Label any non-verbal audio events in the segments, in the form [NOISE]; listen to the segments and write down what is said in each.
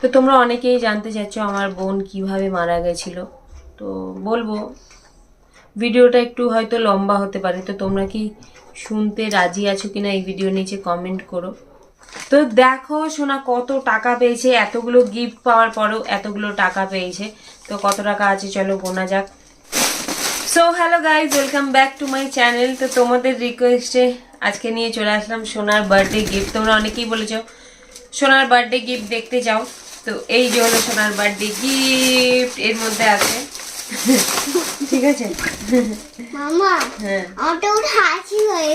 তো তোমরা অনেকেই জানতে চাচ্ছ আমার বোন কীভাবে মারা গেছিল। তো বলব, ভিডিওটা একটু হয়তো লম্বা হতে পারে, তো তোমরা কি শুনতে রাজি আছো কিনা এই ভিডিও নিচে কমেন্ট করো। তো দেখো সোনা কত টাকা পেয়েছে, এতগুলো গিফট পাওয়ার পরেও এতগুলো টাকা পেয়েছে, তো কত টাকা আছে চলো গোনা যাক। So hello guys welcome back to my channel তো তোমাদের রিকোয়েস্টে আজকে নিয়ে চলে আসলাম সোনার বার্থডে গিফট তোমরা অনেকেই বলেছ, সোনার বার্থডে গিফট দেখতে যাও। তো এই যে হলো সোনার বার্থডে গিফট এর মধ্যে আছে। ঠিক আছে? মামা হ্যাঁ। হাসি হয়ে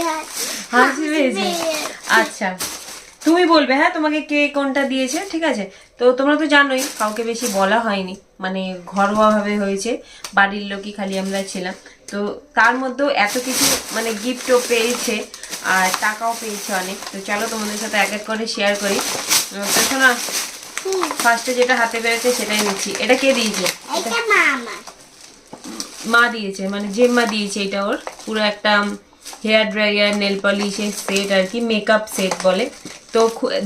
হাসি আচ্ছা। তুমি বলবে হ্যাঁ তোমাকে কে কোনটা দিয়েছে ঠিক আছে? তো তোমরা তো জানোই কাউকে বেশি বলা হয়নি। মানে ঘরোয়াভাবে হয়েছে বাড়ির লোকই খালি আমরা ছিলাম। তো তার মধ্যেও এত কিছু মানে গিফটও পেয়েছে আর টাকাও পেয়েছে অনেক। তো চলো তোমাদের সাথে এক এক করে শেয়ার করি। তো শোনা ফার্স্টে যেটা হাতে পেরেছে সেটাই নিচ্ছি। এটা কে দিয়েছে? মা দিয়েছে মানে যে মা দিয়েছে এটা ওর। পুরো একটা হেয়ার ড্রায়ার নেল পলিশের সেট আর কি মেকআপ সেট বলে। তো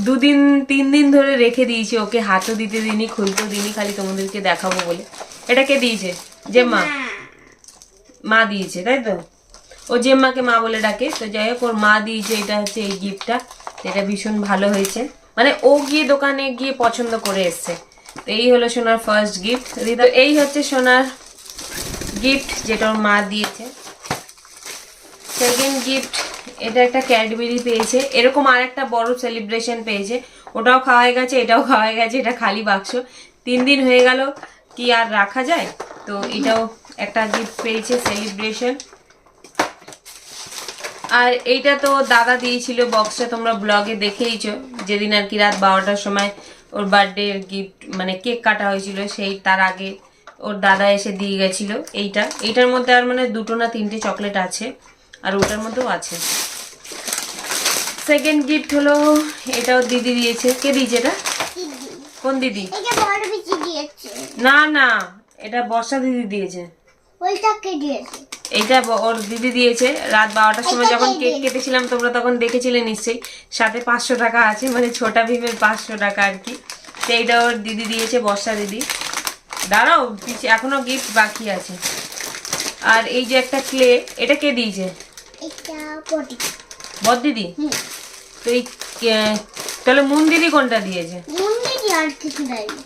দুদিন তিন দিন ধরে রেখে দিয়েছি ওকে হাতও দিতে দিইনি খুলতেও দিইনি খালি তোমাদেরকে দেখাবো বলে। এটা কে দিয়েছে? যে মা। দিয়েছে তাই তো? ও যে মাকে মা বলে ডাকে। তো যাই হোক ওর মা দিয়েছে এটা হচ্ছে এই গিফটটা। এটা ভীষণ ভালো হয়েছে। মানে ও গিয়ে দোকানে গিয়ে পছন্দ করে এসছে। তো এই হলো সোনার ফার্স্ট গিফট এই হচ্ছে সোনার গিফট যেটা ওর মা দিয়েছে। সেকেন্ড গিফট এটা একটা ক্যাডবেরি পেয়েছে। এরকম আর একটা বড় সেলিব্রেশন পেয়েছে। ওটাও খাওয়া গেছে, এটাও খাওয়া গেছে, এটা খালি বাক্স। তিন দিন হয়ে গেল, কি আর রাখা যায়? তো এটাও একটা গিফট পেয়েছে সেলিব্রেশন আর এইটা তো দাদা দিয়েছিল বক্সটা তোমরা ব্লগে দেখেইছো। যেদিন আর কি রাত বারোটার সময় ওর বার্থডে গিফট মানে কেক কাটা হয়েছিল সেই তার আগে ওর দাদা এসে দিয়ে গেছিল এইটা। এইটার মধ্যে আর মানে দুটো না তিনটে চকলেট আছে আর ওটার মধ্যেও আছে। সেকেন্ড গিফট হলো এটাও দিদি দিয়েছে। কে দিয়েছে এটা? কোন দিদি? না না এটা বর্ষা দিদি দিয়েছে। ওইটাকে দিয়েছে? এইটা ব- ওর দিদি দিয়েছে। রাত বারোটার সময় যখন কেক কেটেছিলাম তোমরা তখন দেখেছিলে নিশ্চয়ই। সাথে পাঁচশো টাকা আছে মানে ছোটা ভীমের পাঁচশো টাকা আর কি। তো এইটা ওর দিদি দিয়েছে বর্ষা দিদি। দাঁড়াও এখনও গিফট বাকি আছে। আর এই যে একটা ক্লে এটা কে দিয়েছে? এটা বদ দিদি। তো এই তাহলে মুন দিদি কোনটা দিয়েছে? মুন্ডি আর কিছু দেয়নি।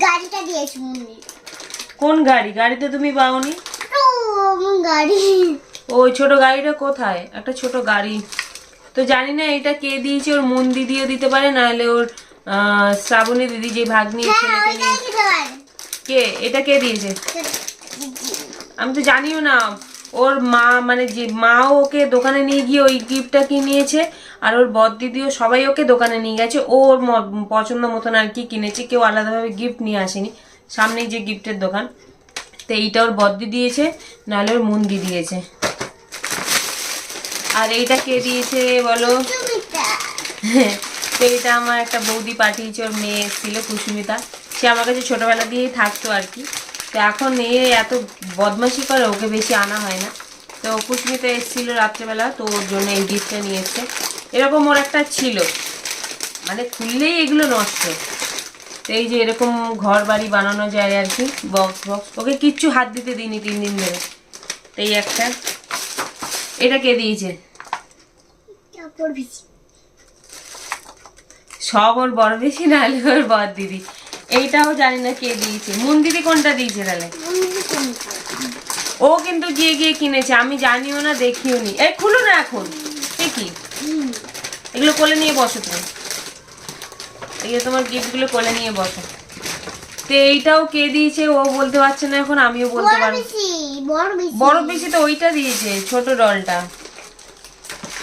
গাড়িটা দিয়েছে মুন্ডি কোন গাড়ি? গাড়িতে তুমি পাওনি? গাড়ি? ওই ছোট গাড়িটা কোথায়? একটা ছোট গাড়ি। তো জানি না এটা কে দিয়েছে ওর মন দিদিও দিতে পারে নাহলে ওর শ্রাবণী দিদি যে ভাগ্নি হ্যাঁ নিয়ে কে? এটা কে দিয়েছে? আমি তো জানিও না। ওর মা মানে যে মাও ওকে দোকানে নিয়ে গিয়ে ওই গিফটটা কি নিয়েছে আর ওর বদ দিদিও সবাই ওকে দোকানে নিয়ে গেছে। ও ওর পছন্দ মতন আর কি কিনেছে। কেউ আলাদাভাবে গিফট নিয়ে আসেনি। সামনেই যে গিফটের দোকান। তো এইটা ওর বদ্দি দিয়েছে নাহলে ওর মুন্দি দিয়েছে। আর এইটা কে দিয়েছে বলো? তো এটা আমার একটা বৌদি পাঠিয়েছে ওর মেয়ে এসেছিল কুসুমিতা। সে আমার কাছে ছোটবেলা দিয়েই থাকতো আর কি। তো এখন মেয়ে এত বদমাশি করে ওকে বেশি আনা হয় না। তো কুসুমিতা এসেছিল রাত্রেবেলা তো ওর জন্য এই গিফটটা নিয়ে এসছে এরকম ওর একটা ছিল। মানে খুললেই এগুলো নষ্ট। এই যে এরকম ঘর বাড়ি বানানো যায় আর কি বক্স বক্স ওকে কিচ্ছু হাত দিতে দিইনি তিন দিন ধরে। এই একটা। এটা কে দিয়েছে? সব ওর বড় বেশি না হলে ওর বর দিদি। এইটাও জানি না কে দিয়েছে। মুন দিদি কোনটা দিয়েছে তাহলে? ও কিন্তু গিয়ে গিয়ে কিনেছে। আমি জানিও না দেখিও নি। এই খুলো না এখন। কি এগুলো কোলে নিয়ে বসো তুমি। এই তোমার গিফটগুলো কোলে নিয়ে বসো। তো এইটাও কে দিয়েছে ও বলতে পারছে না এখন আমিও বলতে পারব। বেশি বড় বেশি বড় বেশি তো ওইটা দিয়েছে ছোট ডলটা।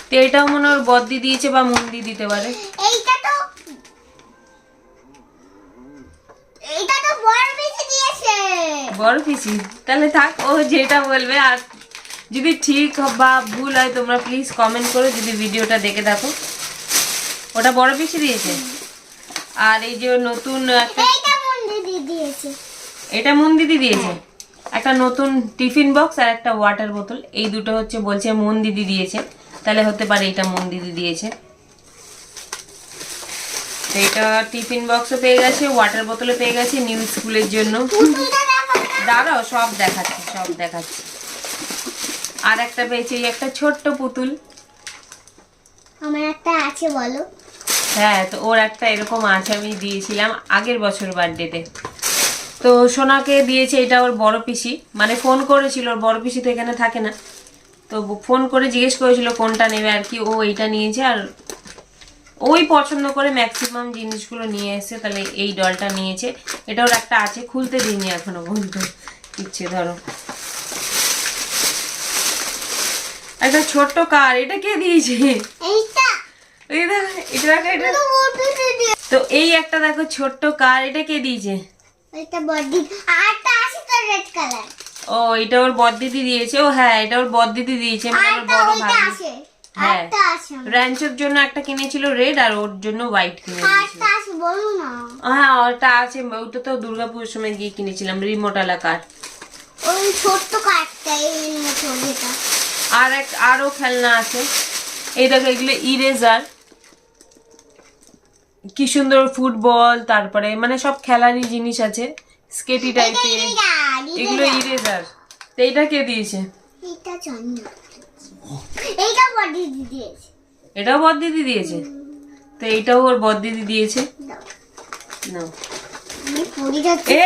তো এটাও মনে হয় ওর বদ্দি দিয়েছে বা মুন্দি দিতে পারে। এইটা তো এইটা তো বড় বেশি দিয়েছে। বড় পিসি? তাহলে থাক ও যেটা বলবে আর যদি ঠিক বা ভুল হয় তোমরা প্লিজ কমেন্ট করো যদি ভিডিওটা দেখে দেখো। ওটা বড় পিসি দিয়েছে? আর এই যে নতুন একটা এটা মন দিদি দিয়েছে? একটা নতুন টিফিন বক্স আর একটা ওয়াটার বোতল। এই দুটো হচ্ছে বলছে মন দিদি দিয়েছে। তাহলে হতে পারে এটা মন দিদি দিয়েছে। তো এটা টিফিন বক্সও পেয়ে গেছে ওয়াটার বোতলও পেয়ে গেছে নিউ স্কুলের জন্য। দাঁড়াও সব দেখাচ্ছি সব দেখাচ্ছি। আর একটা পেয়েছে এই একটা ছোট্ট পুতুল। আমার একটা আছে বলো। হ্যাঁ তো ওর একটা এরকম আছে, আমি দিয়েছিলাম আগের বছর বার্থডেতে তো। সোনাকে দিয়েছে, এটা ওর বড় পিসি। মানে ফোন করেছিল, ওর বড় পিসি তো এখানে থাকে না। তো ফোন করে জিজ্ঞেস করেছিল কোনটা নেবে, আর কি ও এইটা নিয়েছে, আর ওই পছন্দ করে ম্যাক্সিমাম জিনিসগুলো নিয়ে এসেছে তাহলে এই ডলটা নিয়েছে। এটা ওর একটা আছে, খুলতে দিইনি এখনও বন্ধু ইচ্ছে, ধরো। একটা ছোট্ট কার, এটা কে দিয়েছে? এইটা। এটা দেখো এটা তো এই একটা দেখো ছোট্ট কার এটা কে দিয়েছে? এটা বডি আরটা আছে তো রেড কালার ও এটা ওর বদদিদি দিয়েছে। ও হ্যাঁ এটা ওর বদদিদি দিয়েছে মানে বড় ভাই হ্যাঁ। র্যাঞ্চোর জন্য একটা কিনেছিল রেড আর ওর জন্য হোয়াইট কিনে দিয়েছিল আরটা আছে বলো না। হ্যাঁ ওটা আছে ওটা তো দুর্গাপুরের সময় গিয়ে কিনেছিলাম রিমোটালা কার। ওই ছোট্ট এই আর এক আরও খেলনা আছে। এই দেখো এগুলো ইরেজার কি সুন্দর ফুটবল তারপরে মানে সব খেলারই জিনিস আছে স্কেটি টাইপের এগুলো ইরেজার তো এইটা কে দিয়েছে? না এইটা বডি দিয়েছে। এটাও তো এইটাও ওর বদ দিদি দিয়েছে।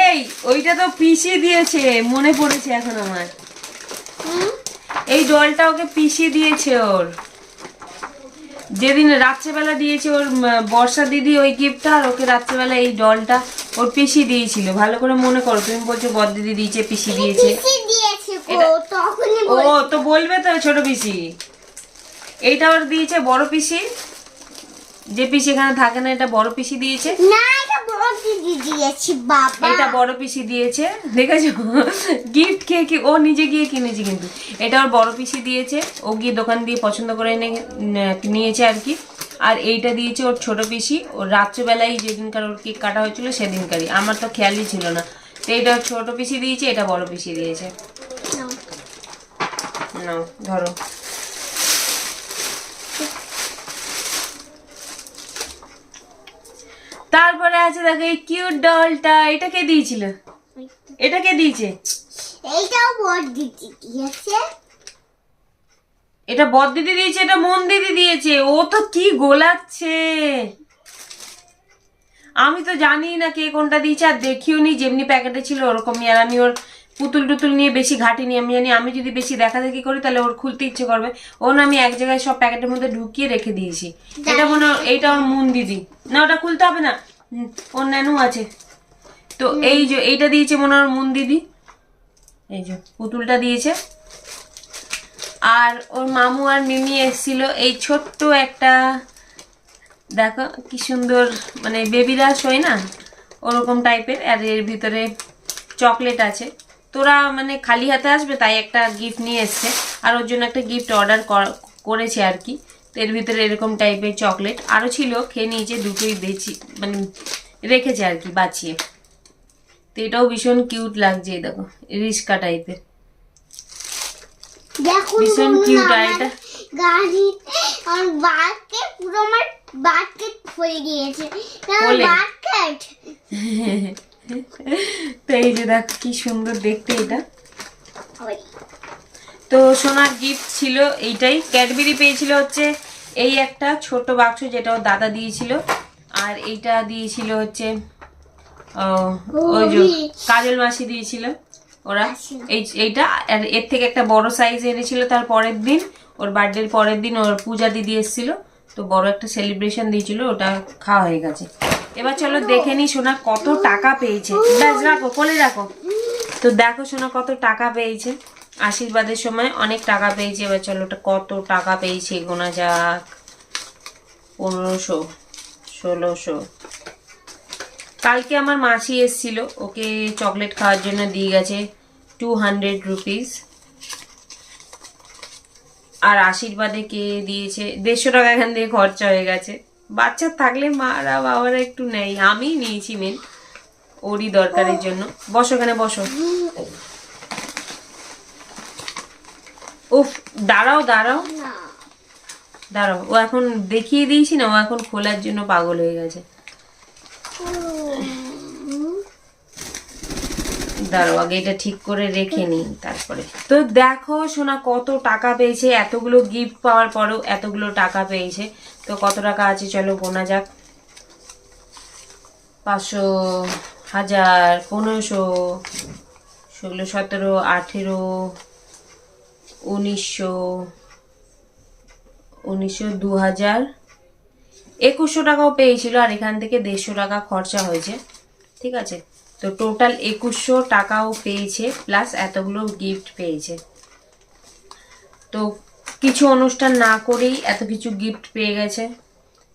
এই ওইটা তো পিসি দিয়েছে মনে পড়েছে এখন আমার। হুম? এই ডলটা ওকে পিসি দিয়েছে ওর। যেদিন রাত্রেবেলা দিয়েছে ওর বর্ষা দিদি ওই গিফটটা আর ওকে রাত্রেবেলা এই ডলটা ওর পিসি দিয়েছিল। ভালো করে মনে করো তুমি বলছো বদ দিদি দিয়েছে। পিসি দিয়েছে ও তো বলবে তো ছোট পিসি। এইটা ওর দিয়েছে বড় পিসি। যে পিসি এখানে থাকে না এটা বড় পিসি দিয়েছে। না দিয়েছে বাবা। এটা বড় পিসি দিয়েছে দেখেছ? গিফট খেয়ে কি ও নিজে গিয়ে কিনেছে কিন্তু। এটা ওর বড় পিসি দিয়েছে ও গিয়ে দোকান দিয়ে পছন্দ করে এনে নিয়েছে আর কি। আর এইটা দিয়েছে ওর ছোট পিসি ওর রাত্রেবেলায় যেদিনকার ওর কেক কাটা হয়েছিল সেদিনকারই। আমার তো খেয়ালই ছিল না। তো এটা ছোট পিসি দিয়েছে এটা বড় পিসি দিয়েছে। নাও ধরো তারপরে আছে দেখো এই কিউট ডলটা এটা কে দিয়েছিল? এটা কে দিয়েছে? এইটাও বড় দিদি দিয়েছে। এটা বদ দিদি দিয়েছে এটা মন দিদি দিয়েছে। ও তো কি গোলাচ্ছে। আমি তো জানি না কে কোনটা দিয়েছে আর দেখিও নি যেমনি প্যাকেটে ছিল ওরকমই আর আমি ওর পুতুল টুতুল নিয়ে বেশি ঘাটিনি আমি জানি আমি যদি বেশি দেখা দেখি করি তাহলে ওর খুলতে ইচ্ছে করবে। ও না আমি এক জায়গায় সব প্যাকেটের মধ্যে ঢুকিয়ে রেখে দিয়েছি। এটা মনে এইটা ওর মন দিদি। না ওটা খুলতে হবে না। ন্যানু আছে। তো এই যে এইটা দিয়েছে মনে হয় মুন দিদি। এই যে পুতুলটা দিয়েছে। আর ওর মামু আর মিমি এসেছিল এই ছোট্ট একটা, দেখো কি সুন্দর মানে বেবিরা শোয় না? ওরকম টাইপের আর এর ভিতরে চকলেট আছে। তোরা মানে খালি হাতে আসবে, তাই একটা গিফট নিয়ে এসছে। আর ওর জন্য একটা গিফট অর্ডার করেছে আর কি। তো এর ভিতরে এরকম টাইপের চকলেট আরও ছিল খেয়ে নিয়েছে দুটোই বেচি মানে রেখেছে আর কি বাঁচিয়ে। তো এটাও ভীষণ কিউট লাগছে দেখো রিস্কা টাইপের ভীষণ আর এটা। গাড়িতে আমার বাঘকে পুরো আমার বাঘকে ফলে গিয়েছে আমার তো এই যে দেখ কি সুন্দর দেখতে এটা। তো সোনার গিফট ছিল এইটাই। ক্যাডবেরি পেয়েছিল হচ্ছে এই একটা ছোট বাক্স যেটা ওর দাদা দিয়েছিল। আর এইটা দিয়েছিল হচ্ছে ও, ওই যে কাজল মাসি দিয়েছিল ওরা। আচ্ছা। এই এইটা আর এর থেকে একটা বড় সাইজ এনেছিল তার পরের দিন। ওর বার্থডের পরের দিন ওর পূজা দিদি এসেছিল। তো বড় একটা সেলিব্রেশন দিয়েছিল ওটা খাওয়া হয়ে গেছে। এবার চলো দেখে নি সোনা কত টাকা পেয়েছে। ব্যাস রাখো কোলে রাখো। তো দেখো সোনা কত টাকা পেয়েছে। আশীর্বাদের সময় অনেক টাকা পেয়েছে, এবার চলো ওটা কত টাকা পেয়েছে গোনা যাক। পনেরোশো, ষোলোশো। কালকে আমার মাসি এসেছিল, ওকে চকলেট খাওয়ার জন্য দিয়ে গেছে টু হান্ড্রেড রুপিস আর আশীর্বাদে কে দিয়েছে? দেড়শো টাকা এখান থেকে খরচা হয়ে গেছে। বাচ্চা থাকলে মারা বাবারা একটু নেই আমি নিয়েছি মেন ওরই দরকারের জন্য। বসো এখানে, বসো। উফ দাঁড়াও দাঁড়াও। দাঁড়াও ও এখন দেখিয়ে দিয়েছি না ও এখন খোলার জন্য পাগল হয়ে গেছে। দাঁড়াও আগে এটা ঠিক করে রেখে নিই তারপরে। তো দেখো সোনা কত টাকা পেয়েছে এতগুলো গিফট পাওয়ার পরও এতগুলো টাকা পেয়েছে। তো কত টাকা আছে চলো গোনা যাক। পাঁচশো হাজার পনেরোশো ষোলো সতেরো আঠেরো উনিশশো উনিশশো দু হাজার একুশশো টাকাও পেয়েছিল আর এখান থেকে দেড়শো টাকা খরচা হয়েছে। ঠিক আছে? তো টোটাল একুশশো টাকাও পেয়েছে প্লাস এতগুলো গিফট পেয়েছে। তো কিছু অনুষ্ঠান না করেই এত কিছু গিফট পেয়ে গেছে।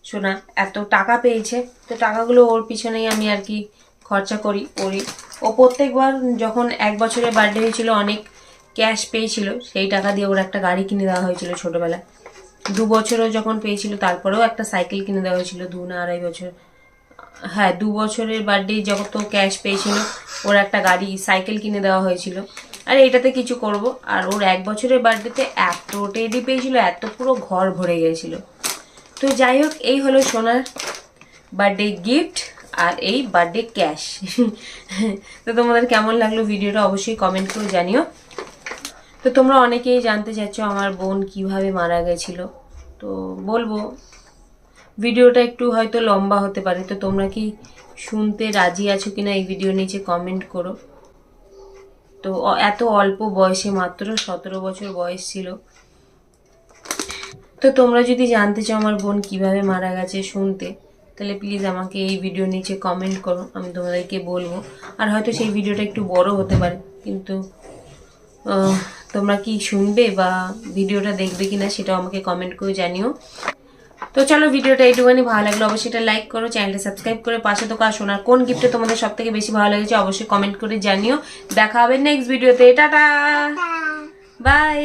শোনা, এত টাকা পেয়েছে। তো টাকাগুলো ওর পিছনেই আমি আর কি খরচা করি করি। ও প্রত্যেকবার যখন এক বছরের বার্থডে হয়েছিল, অনেক ক্যাশ পেয়েছিল, সেই টাকা দিয়ে ওর একটা গাড়ি কিনে দেওয়া হয়েছিল ছোটবেলায়। দু বছরও যখন পেয়েছিল, তারপরেও একটা সাইকেল কিনে দেওয়া হয়েছিল, দু না আড়াই বছর। হ্যাঁ দু বছরের বার্থডে যখন তো ক্যাশ পেয়েছিল, ওর একটা গাড়ি, সাইকেল কিনে দেওয়া হয়েছিল। আর এটাতে কিছু করব, আর ওর এক বছরের বার্থডেতে এত টেডি পেয়েছিল, এত পুরো ঘর ভরে গিয়েছিল। তো যাই হোক, এই হলো সোনার বার্থডে গিফট আর এই বার্থডে ক্যাশ [LAUGHS] তো তোমাদের কেমন লাগল ভিডিওটা অবশ্যই কমেন্ট করে জানিও। তো তোমরা অনেকেই জানতে চাচ্ছ আমার বোন কীভাবে মারা গেছিল। তো বলব, ভিডিওটা একটু হয়তো লম্বা হতে পারে, তো তোমরা কি শুনতে রাজি আছো কিনা এই ভিডিও নিচে কমেন্ট করো। তো এত অল্প বয়সে মাত্র সতেরো বছর বয়স ছিল। তো তোমরা যদি জানতে চাও আমার বোন কীভাবে মারা গেছে শুনতে, তাহলে প্লিজ আমাকে এই ভিডিও নিচে কমেন্ট করো, আমি তোমাদেরকে বলব। আর হয়তো সেই ভিডিওটা একটু বড় হতে পারে, কিন্তু তোমরা কি শুনবে বা ভিডিওটা দেখবে কিনা সেটাও আমাকে কমেন্ট করে জানিও। তো চলো ভিডিওটা একটুখানি ভালো লাগল অবশ্যই এটা লাইক করো চ্যানেলটা সাবস্ক্রাইব করে পাশে তো কাজ শোনার কোন গিফটটা তোমাদের সব থেকে বেশি ভালো লেগেছে অবশ্যই কমেন্ট করে জানিও। দেখা হবে নেক্সট ভিডিওতে টাটা! বাই